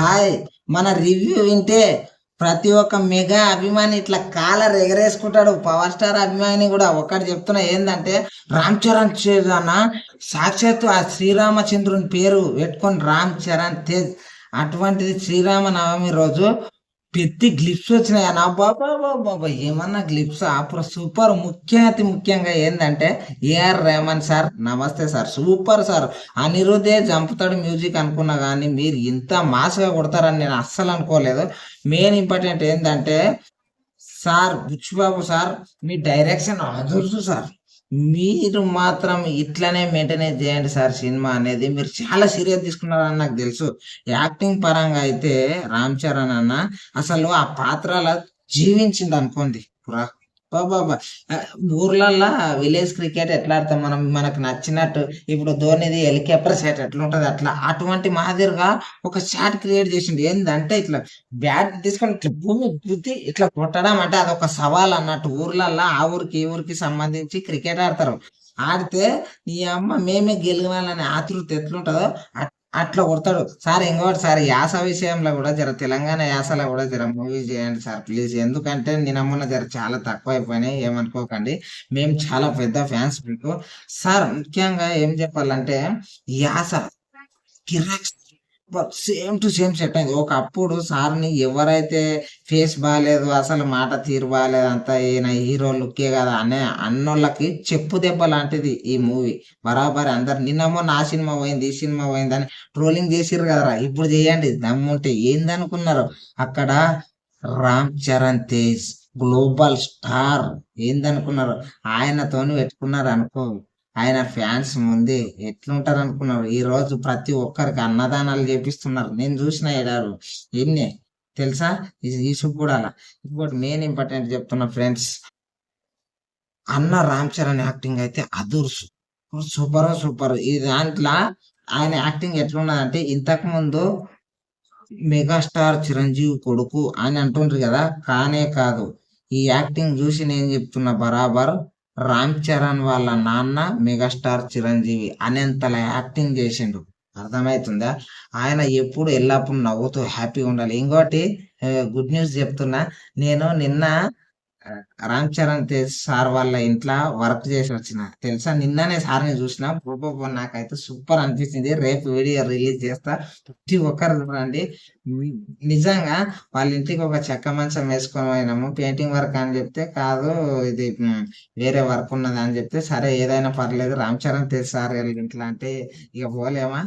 Hi. మన review వింటే ప్రతి ఒక్క మెగా అభిమాని ఇట్లా కాలర్ ఎగరేసుకుంటాడు. పవర్ స్టార్ అభిమాని కూడా ఒకటి చెప్తున్నా ఏంటంటే రామ్ చరణ్ చేదన్న సాక్షాత్తు ఆ శ్రీరామచంద్రుని పేరు పెట్టుకొని రామ్ చరణ్ తేజ్. అటువంటిది శ్రీరామ నవమి రోజు పెద్ద గ్లిప్స్ వచ్చినాయి? అన్న బాబా బాబా ఏమన్నా గ్లిప్స్ అప్పుడు సూపర్ ముఖ్య అతి ముఖ్యంగా ఏంటంటే ఏఆర్ రెహమాన్ సార్ నమస్తే సార్ సూపర్ సార్. అనిరుద్ధే చంపుతాడు మ్యూజిక్ అనుకున్నా కానీ మీరు ఇంత మాస్గా కొడతారని నేను అస్సలు అనుకోలేదు. మెయిన్ ఇంపార్టెంట్ ఏంటంటే సార్ బుచ్చిబాబు సార్ మీ డైరెక్షన్ అదుర్సు సార్. మీరు మాత్రం ఇట్లనే మెయింటైన్ చేయండి సార్ సినిమా అనేది. మీరు చాలా సీరియస్ తీసుకున్నారని నాకు తెలుసు. యాక్టింగ్ పరంగా అయితే రామ్ చరణ్ అన్న అసలు ఆ పాత్రల జీవించింది అనుకోండి. పురా. బాబా ఊర్లల్లో విలేజ్ క్రికెట్ ఎట్లా ఆడతాం మనం మనకు నచ్చినట్టు ఇప్పుడు ధోనిది హెలికాప్టర్ షాట్ ఎట్లా ఉంటది అట్లా. అటువంటి మాదిరిగా ఒక షాట్ క్రియేట్ చేసిండు. ఏంటంటే ఇట్లా బ్యాట్ తీసుకొని ఇట్లా భూమి గుద్ది ఇట్లా కొట్టడం అంటే అదొక సవాల్ అన్నట్టు. ఊర్లల్లో ఆ ఊరికి ఈ ఊరికి సంబంధించి క్రికెట్ ఆడతారు. ఆడితే ఈ అమ్మ మేమే గెలవాలనే ఆతృత ఎట్లుంటుందో అట్లా అట్లా కొడతాడు. సార్ ఇంకోటి సార్ యాస విషయంలో కూడా జర తెలంగాణ యాసలో కూడా జర మూవీ చేయండి సార్ ప్లీజ్. ఎందుకంటే నిన్నమ్మన్న జర చాలా తక్కువ అయిపోయినాయి ఏమనుకోకండి. మేము చాలా పెద్ద ఫ్యాన్స్ మీకు. సార్ ముఖ్యంగా ఏం చెప్పాలంటే యాస కిరాక్ సేమ్ టు సేమ్ సెట్ అయింది. ఒకప్పుడు సార్ని ఎవరైతే ఫేస్ బాగాలేదు అసలు మాట తీరు బాగాలేదు అంతా ఈయన హీరో లుక్కే కదా అనే అన్నోళ్ళకి చెప్పు దెబ్బ లాంటిది ఈ మూవీ. బరాబర్ అందరు నిన్నమో నా సినిమా పోయింది ఈ సినిమా పోయింది అని ట్రోలింగ్ చేసిర్రు కదరా. ఇప్పుడు చేయండి దమ్ముంటే ఏందనుకున్నారు? అక్కడ రామ్ చరణ్ తేజ్ గ్లోబల్ స్టార్. ఏందనుకున్నారు? ఆయనతోని పెట్టుకున్నారు అనుకో ఆయన ఫ్యాన్స్ ముందే ఎట్లుంటారు అనుకున్నారు ఈ రోజు ప్రతి ఒక్కరికి అన్నదానాలు చేపిస్తున్నారు. నేను చూసిన ఏడారు ఎన్ని తెలుసా? ఈ కూడా ఇంకోటి మెయిన్ ఇంపార్టెంట్ చెప్తున్నా ఫ్రెండ్స్ అన్న రామ్ చరణ్ యాక్టింగ్ అయితే అదుర్సు. సూపర్ సూపర్ ఈ దాంట్లో ఆయన యాక్టింగ్ ఎట్లున్నదంటే ఇంతకు ముందు మెగాస్టార్ చిరంజీవి కొడుకు అని అంటుండ్రు కదా. కానే కాదు. ఈ యాక్టింగ్ చూసి నేను చెప్తున్నా బరాబర్. రామ్ చరణ్ వాళ్ళ నాన్న మెగాస్టార్ చిరంజీవి అనేంతలా యాక్టింగ్ చేసిండు. అర్థమవుతుందా ఆయన ఎప్పుడు ఎల్లప్పుడు నవ్వుతూ హ్యాపీగా ఉండాలి. ఇంకోటి గుడ్ న్యూస్ చెప్తున్నా. నేను నిన్న రామ్ చరణ్ తేజ్ సార్ వాళ్ళ ఇంట్లో వర్క్ చేసి వచ్చిన. తెలుసా? నిన్ననే సార్ని చూసిన. బాబా నాకైతే సూపర్ అనిపించింది. రేపు వీడియో రిలీజ్ చేస్తా. ప్రతి ఒక్కరు చూడండి. నిజంగా వాళ్ళ ఇంటికి ఒక చెక్క మంచం వేసుకొని పోయినాము. పెయింటింగ్ వర్క్ అని చెప్తే కాదు ఇది వేరే వర్క్ ఉన్నది అని చెప్తే సరే ఏదైనా పర్లేదు. రామ్ చరణ్ తేజ్ సార్ వాళ్ళ ఇంట్లో అంటే ఇక పోలేమా?